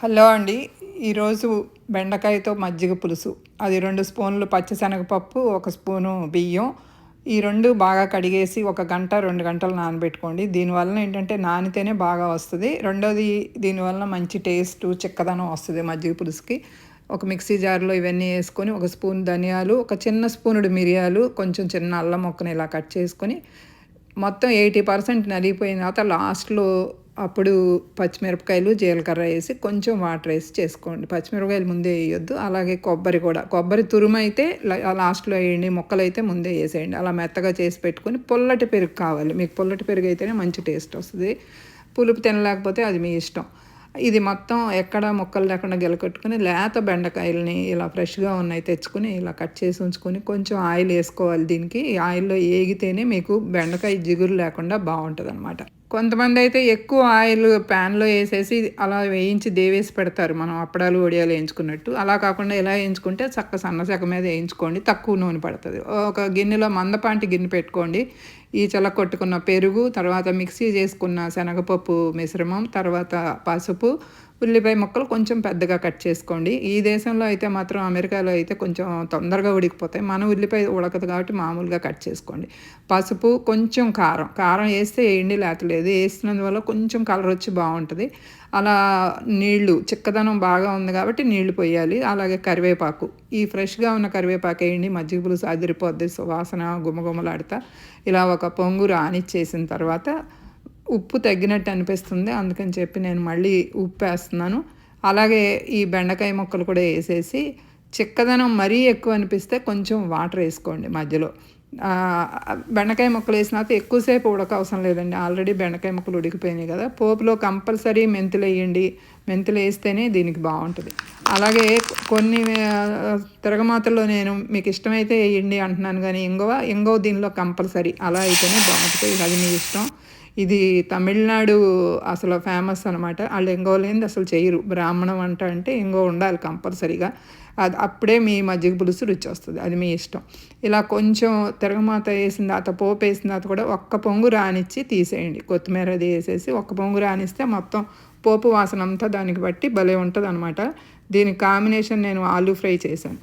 Hello అండి. ఈరోజు బెండకాయతో మజ్జిగ పులుసు. అది రెండు స్పూన్లు పచ్చిశనగపప్పు ఒక స్పూను బియ్యం. ఈ రెండు బాగా కడిగేసి ఒక గంట రెండు గంటలు నానబెట్టుకోండి. దీనివల్ల ఏంటంటే నానితేనే బాగా వస్తుంది. రెండోది దీనివల్ల మంచి టేస్ట్ చిక్కదనం వస్తుంది మజ్జిగ పులుసుకి. ఒక మిక్సీ జార్లో ఇవన్నీ వేసుకొని ఒక స్పూన్ ధనియాలు ఒక చిన్న స్పూనుడు మిరియాలు కొంచెం చిన్న అల్లం మొక్కను ఇలా కట్ చేసుకొని మొత్తం ఎయిటీ పర్సెంట్ నలిగిపోయిన తర్వాత లాస్ట్లో అప్పుడు పచ్చిమిరపకాయలు జీలకర్ర వేసి కొంచెం వాటర్ వేసి చేసుకోండి. పచ్చిమిరపకాయలు ముందే వేయొద్దు. అలాగే కొబ్బరి కూడా. కొబ్బరి తురుమైతే లాస్ట్లో వేయండి. ముక్కలు అయితే ముందే వేసేయండి. అలా మెత్తగా చేసి పెట్టుకొని పుల్లటి పెరుగు కావాలి. మీకు పుల్లటి పెరుగు అయితేనే మంచి టేస్ట్ వస్తుంది. పులుపు తినలేకపోతే అది మీ ఇష్టం. ఇది మొత్తం ఎక్కడ ముక్కలు లేకుండా గెలకొట్టుకుని లేత బెండకాయలని ఇలా ఫ్రెష్గా ఉన్నాయి తెచ్చుకుని ఇలా కట్ చేసి ఉంచుకొని కొంచెం ఆయిల్ వేసుకోవాలి దీనికి. ఈ ఆయిల్లో ఏగితేనే మీకు బెండకాయ జిగురు లేకుండా బాగుంటుంది అనమాట కొంతమంది అయితే ఎక్కువ ఆయిల్ ప్యాన్లో వేసేసి అలా వేయించి దేవేసి పెడతారు. మనం అప్పడాలు వడియాలు వేయించుకున్నట్టు. అలా కాకుండా ఇలా వేయించుకుంటే చక్క సన్నసెక మీద వేయించుకోండి తక్కువ నూనె పడుతుంది. ఒక గిన్నెలో మందపాంటి గిన్నె పెట్టుకోండి. ఈ చల్ల కొట్టుకున్న పెరుగు తర్వాత మిక్సీ చేసుకున్న శనగపప్పు మిశ్రమం తర్వాత పసుపు ఉల్లిపాయ ముక్కలు కొంచెం పెద్దగా కట్ చేసుకోండి. ఈ దేశంలో అయితే మాత్రం అమెరికాలో అయితే కొంచెం తొందరగా ఉడికిపోతాయి. మన ఉల్లిపాయ ఉడకదు కాబట్టి మామూలుగా కట్ చేసుకోండి. పసుపు కొంచెం కారం. కారం వేస్తే వేయండి లేతలేదు వేసినందువల్ల కొంచెం కలర్ వచ్చి బాగుంటుంది. అలా నీళ్ళు చిక్కదనం బాగా ఉంది కాబట్టి నీళ్ళు పోయాలి. అలాగే కరివేపాకు. ఈ ఫ్రెష్గా ఉన్న కరివేపాకు వేయండి. మజ్జిగ పులుసు అదిరిపోద్ది. వాసన గుమగుమలాడుతా. ఇలా ఒక పొంగు రానిచ్చేసిన తర్వాత ఉప్పు తగ్గినట్టు అనిపిస్తుంది. అందుకని చెప్పి నేను మళ్ళీ ఉప్పు వేస్తున్నాను. అలాగే ఈ బెండకాయ ముక్కలు కూడా వేసేసి చిక్కదనం మరీ ఎక్కువ అనిపిస్తే కొంచెం వాటర్ వేసుకోండి మధ్యలో. బెండకాయ ముక్కలు వేసినాక ఎక్కువసేపు ఉడక అవసరం లేదండి. ఆల్రెడీ బెండకాయ ముక్కలు ఉడికిపోయినాయి కదా. పోపులో కంపల్సరీ మెంతులు వేయండి. మెంతులు వేస్తేనే దీనికి బాగుంటుంది. అలాగే కొన్ని తిరగమాతల్లో నేను మీకు ఇష్టమైతే వేయండి అంటున్నాను కానీ ఇంగవ ఇంగవ దీనిలో కంపల్సరీ. అలా అయితేనే బాగుంటుంది. అది మీ ఇష్టం. ఇది తమిళనాడు అసలు ఫేమస్ అనమాట వాళ్ళు ఎంగో లేనిది అసలు చేయరు. బ్రాహ్మణం వంట అంటే ఎంగో ఉండాలి కంపల్సరీగా. అది అప్పుడే మీ మజ్జిగ పులుసు రుచి వస్తుంది. అది మీ ఇష్టం. ఇలా కొంచెం తిరగమాత వేసిన తర్వాత పోపు వేసిన తర్వాత కూడా ఒక్క పొంగు రానిచ్చి తీసేయండి. కొత్తిమీర అది వేసేసి ఒక్క పొంగు రానిస్తే మొత్తం పోపు వాసన అంతా దానికి బట్టి భలే ఉంటుంది అనమాట దీని కాంబినేషన్ నేను ఆలూ ఫ్రై చేశాను.